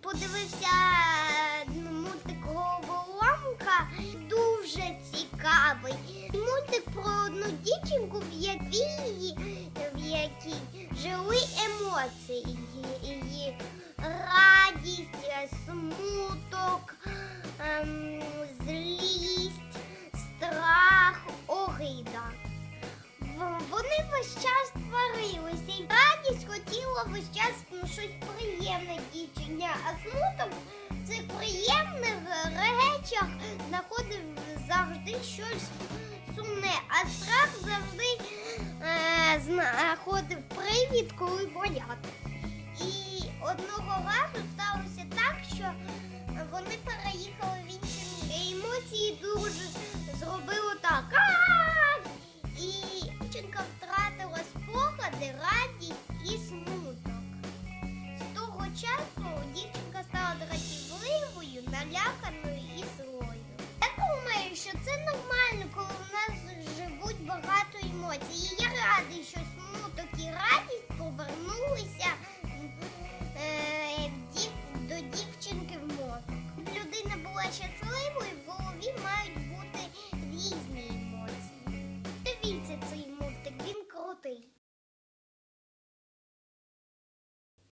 подивився е, мультик Головоломка. Дуже цікавий. Мультик про одну дівчинку, в якій, в якій жили емоції. Її радість, смуток, ем, злість, страх, огида. Вони весь час сварилися. І радість хотіла весь час ну, щось приємне дівчині, а смуток це приємних речах знаходив завжди щось сумне, а страх завжди е, знаходив привід, коли бояти. І одного разу сталося так, що вони переїхали наляканою і злою. Я думаю, що це нормально, коли в нас живуть багато емоцій. І я радий, що смуток і радість повернулися е, до дівчинки в мозок. Людина була щаслива.